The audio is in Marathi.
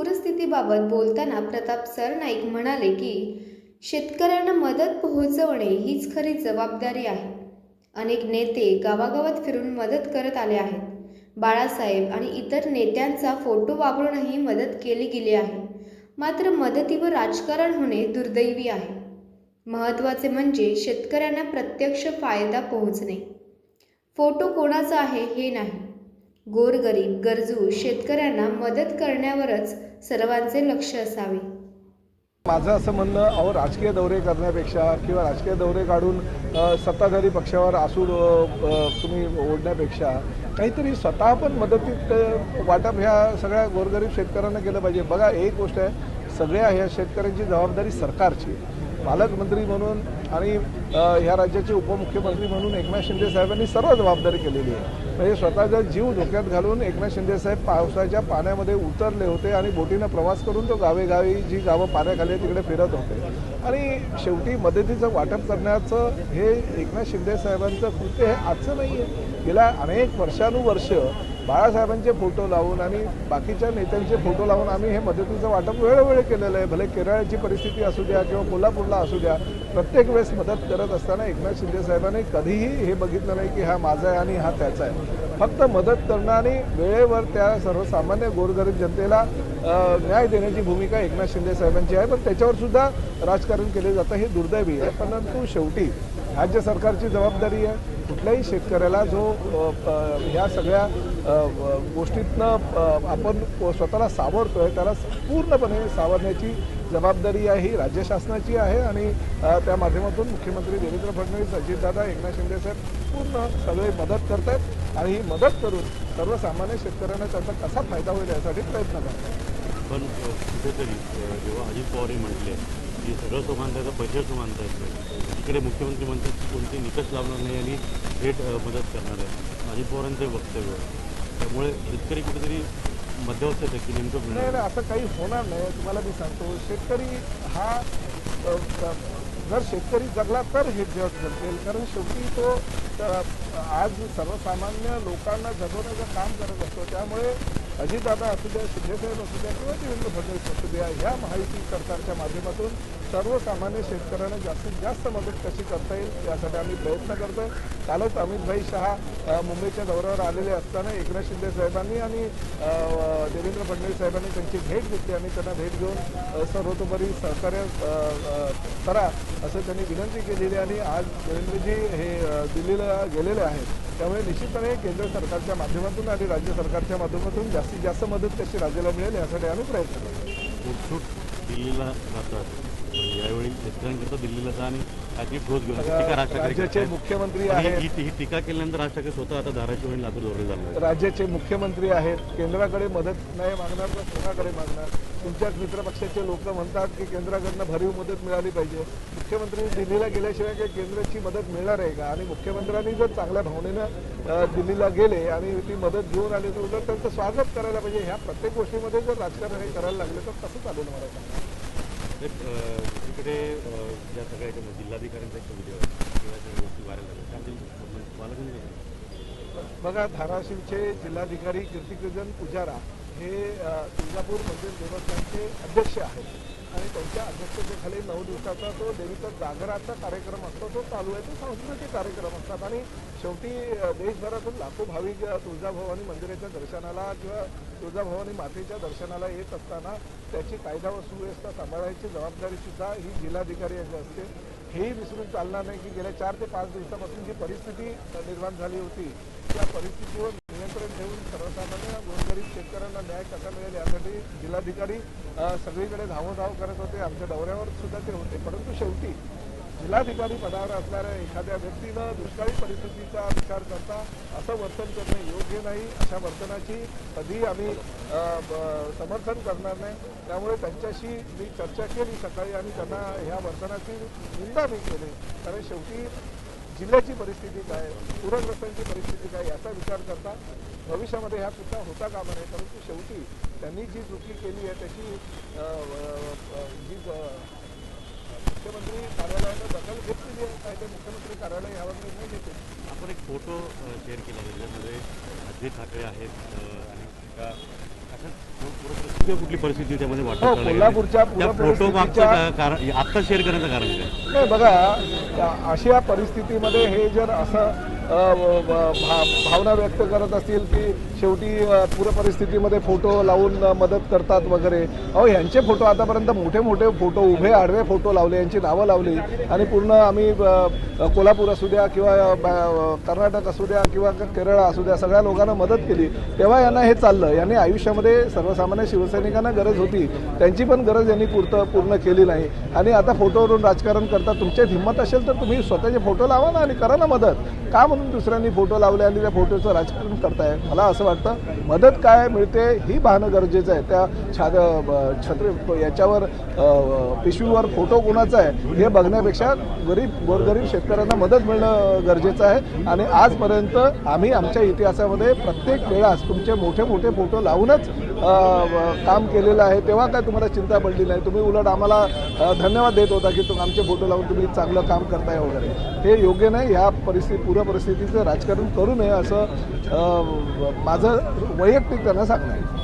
पूरस्थितीबाबत बोलताना प्रताप सरनाईक म्हणाले की शेतकऱ्यांना मदत पोहोचवणे हीच खरी जबाबदारी आहे. अनेक नेते गावागावात फिरून मदत करत आले आहेत. बाळासाहेब आणि इतर नेत्यांचा फोटो वापरूनही मदत केली गेली आहे. मात्र मदतीवर राजकारण होणे दुर्दैवी आहे. महत्त्वाचे म्हणजे शेतकऱ्यांना प्रत्यक्ष फायदा पोहोचणे. फोटो कोणाचा आहे हे नाही. गोरगरीब गरजू शेतकऱ्यांना मदत करण्यावरच सर्वांचे लक्ष असावे. माझं असं म्हणणं अहो राजकीय दौरे करण्यापेक्षा किंवा राजकीय दौरे काढून सत्ताधारी पक्षावर आसूड तुम्ही ओढण्यापेक्षा काहीतरी स्वतः पण मदतीत वाटप ह्या सगळ्या गोरगरीब शेतकऱ्यांना केलं पाहिजे. बघा एक गोष्ट आहे सगळ्या ह्या शेतकऱ्यांची जबाबदारी सरकारची पालकमंत्री म्हणून आणि ह्या राज्याचे उपमुख्यमंत्री म्हणून एकनाथ शिंदे साहेबांनी सर्व जबाबदारी केलेली आहे. म्हणजे स्वतःचा जीव धोक्यात घालून एकनाथ शिंदे साहेब पावसाच्या पाण्यामध्ये उतरले होते आणि बोटीनं प्रवास करून तो गावेगावी जी गावं पाण्याखाली तिकडे फिरत होते. आणि शेवटी मदतीचं वाटप करण्याचं हे एकनाथ शिंदे साहेबांचं कृत्य हे आजचं नाही आहे गेल्या अनेक वर्षानुवर्ष बाळासाहेबांचे फोटो लावून आणि बाकीच्या नेत्यांचे फोटो लावून आम्ही हे मदतीचं वाटप वेळोवेळी केलेलं आहे. भले केरळची परिस्थिती असू द्या किंवा कोल्हापूरला असू द्या प्रत्येक वेळेस मदत करत असताना एकनाथ शिंदे साहेबांनी कधीही हे बघितलं नाही की हा माझा आहे आणि हा त्याचा आहे. फक्त मदत करणं आणि वेळेवर त्या सर्वसामान्य गोरगरीब जनतेला न्याय देण्याची भूमिका एकनाथ शिंदे साहेबांची आहे. पण त्याच्यावर सुद्धा राजकारण केले जातं हे दुर्दैवी आहे. परंतु शेवटी राज्य सरकारची जबाबदारी आहे. कुठल्याही शेतकऱ्याला जो ह्या सगळ्या गोष्टीतनं आपण स्वतःला सावरतोय त्याला पूर्णपणे सावरण्याची जबाबदारी आहे ही राज्य शासनाची आहे आणि त्या माध्यमातून मुख्यमंत्री देवेंद्र फडणवीस अजितदादा एकनाथ शिंदे साहेब पूर्ण सगळे मदत करत आहेत आणि ही मदत करून सर्वसामान्य शेतकऱ्यांना त्याचा कसा फायदा होईल यासाठी प्रयत्न करतात. पण कुठेतरी जेव्हा अजित पवार म्हटले जे सगळं समानताचं पैशाचं मानता येत इकडे मुख्यमंत्री म्हणतात की कोणते निकष लावणार नाही आणि थेट मदत करणार आहे. अजित पवारांचं वक्तव्य. त्यामुळे शेतकरी कुठेतरी मध्यवस्थ आहे की नेमकं नाही असं काही होणार नाही तुम्हाला मी सांगतो. शेतकरी हा जर शेतकरी जगला तर हे जग जगेल. कारण शेवटी तो आज सर्वसामान्य लोकांना जगवण्याचं काम करत असतो. त्यामुळे अजितदादा असू द्या शिंदेसाहेब असू द्या किंवा देवेंद्र फडणवीस असू द्या ह्या माहिती सरकारच्या माध्यमातून सर्वसामान्य शेतकऱ्यांना जास्तीत जास्त मदत कशी करता येईल यासाठी आम्ही प्रयत्न करतोय. कालच अमितभाई शहा मुंबईच्या दौऱ्यावर आलेले असताना एकनाथ शिंदे साहेबांनी आणि देवेंद्र फडणवीस साहेबांनी त्यांची भेट घेतली. आणि त्यांना भेट घेऊन सर्वतोपरी सहकार्य करा असं त्यांनी विनंती केलेली आहे. आणि आज देवेंद्रजी हे दिल्लीला गेलेले आहेत. त्यामुळे निश्चितपणे केंद्र सरकारच्या माध्यमातून आणि राज्य सरकारच्या माध्यमातून जास्तीत जास्त मदत कशी राज्याला मिळेल यासाठी आम्ही प्रयत्न करतो. दिल्लीला जातात. पण यावेळी शेतकऱ्यांकरता दिल्लीला जा आणि काहीतरी ठोस घेऊन राज्याचे. मुख्यमंत्री आहेत. ही टीका केल्यानंतर राज ठाकरे स्वतः आता धाराशिव आणि लातूर. राज्याचे मुख्यमंत्री आहेत. केंद्राकडे मदत नाही मागणार तर कोणाकडे मागणार? तुमच्याच मित्रपक्षाचे लोक म्हणतात की केंद्राकडनं भरीव मदत मिळाली पाहिजे. मुख्यमंत्री दिल्लीला गेल्याशिवाय काही केंद्राची मदत मिळणार आहे का? आणि मुख्यमंत्र्यांनी जर चांगल्या भावनेनं दिल्लीला गेले आणि ती मदत घेऊन आली तर उलट त्यांचं स्वागत करायला पाहिजे. ह्या प्रत्येक गोष्टीमध्ये जर राजकारण हे करायला लागलं तर कसं चालेल मला सांगा? दुसरीकडे ज्या सगळ्या जिल्हाधिकाऱ्यांचा एक व्हिडिओ किंवा गोष्टी व्हायरल झाल्या त्याबद्दल मला म्हणजे बघा धाराशिवचे जिल्हाधिकारी कीर्तिकृजन पुजारा हे तुळजापूर मंदिर देवस्थानचे अध्यक्ष आहेत. आणि त्यांच्या अध्यक्षतेखाली नऊ दिवसाचा तो देवीचा जागराचा कार्यक्रम असतो तो चालू आहे. तो सांस्कृतिक कार्यक्रम असतात. आणि शेवटी देशभरातून लाखो भाविक तुळजाभवानी मंदिराच्या दर्शनाला किंवा तुळजाभवानी मातेच्या दर्शनाला येत असताना त्याची कायदा व सुव्यवस्था सांभाळायची जबाबदारी सुद्धा ही जिल्हाधिकारी यांची असते. हेही विसरून चालणार नाही की गेल्या चार ते पाच दिवसापासून जी परिस्थिती निर्माण झाली होती त्या परिस्थितीवर नियंत्रण ठेवून सर्वसामान्य गोरगरीब शेतकऱ्यांना न्याय कसा मिळेल यासाठी जिल्हाधिकारी सगळीकडे धावोधाव करत होते. आमच्या दौऱ्यावर सुद्धा ते होते. परंतु शेवटी जिल्हाधिकारी पदावर असणाऱ्या एखाद्या व्यक्तीनं दुष्काळी परिस्थितीचा विचार करता असं वर्तन करणं योग्य नाही अशा वर्तनाची कधी आम्ही ब- समर्थन करणार नाही. त्यामुळे त्यांच्याशी मी चर्चा केली सकाळी आणि त्यांना ह्या वर्तनाची निंदा मी केली. कारण शेवटी जिल्ह्याची परिस्थिती काय पूरग्रस्तांची परिस्थिती काय याचा विचार करता भविष्यामध्ये ह्या चुका होता कामा नये. परंतु शेवटी त्यांनी जी चुकी केली आहे त्याची जी ज- मुख्यमंत्री कार्यालयानं दखल घेतलेली आहे काय ते मुख्यमंत्री कार्यालय यावर निर्णय घेते आपण एक फोटो शेअर केला ज्याच्यामध्ये अजय ठाकरे आहेत आणि एका कुठली परिस्थिती त्यामध्ये वाटत हो? कोल्हापूरच्या फोटो आत्ता शेअर करण्याचं कारण काय? नाही बघा अशा परिस्थितीमध्ये हे जर असं भा- भावना व्यक्त करत असतील की शेवटी पूरपरिस्थितीमध्ये पूर परिस्थितीमध्ये फोटो लावून मदत करतात वगैरे. अहो यांचे फोटो आतापर्यंत मोठे मोठे फोटो उभे आडवे फोटो लावले यांची नावं लावली. आणि पूर्ण आम्ही कोल्हापूर असू द्या किंवा ब- कर्नाटक असू द्या किंवा केरळ असू द्या सगळ्या लोकांना मदत केली. तेव्हा यांना हे चाललं. यांनी आयुष्यामध्ये सर्वसामान्य शिवसैनिकांना गरज होती. त्यांची पण गरज यांनी पूर्त पूर्ण केली नाही. आणि आता फोटोवरून राजकारण करता तुमच्यात हिंमत असेल तर तुम्ही स्वतःचे फोटो लावा ना आणि करा ना मदत. का म्हणून दुसऱ्यांनी फोटो लावले आणि त्या फोटोचं राजकारण करताय. मला असं वाटतं मदत काय मिळते ही पाहणं गरजेचं आहे. त्या छाद ब- छत्री याच्यावर पिशवीवर फोटो कोणाचा आहे हे बघण्यापेक्षा गरीब गोरगरीब शेतकऱ्यांना मदत मिळणं गरजेचं आहे. आणि आजपर्यंत आम्ही आमच्या इतिहासामध्ये प्रत्येक वेळास तुमचे मोठे मोठे फोटो लावूनच काम केलेलं आहे. तेव्हा काय तुम्हाला चिंता पडली नाही. तुम्ही उलट आम्हाला धन्यवाद देत होता की तुम आमचे फोटो लावून तुम्ही चांगलं काम करताय वगैरे. हे योग्य नाही. ह्या परिस्थिती पूर परिस्थितीचं राजकारण करू नये असं माझं वैयक्तिक त्यांना सांगणं आहे.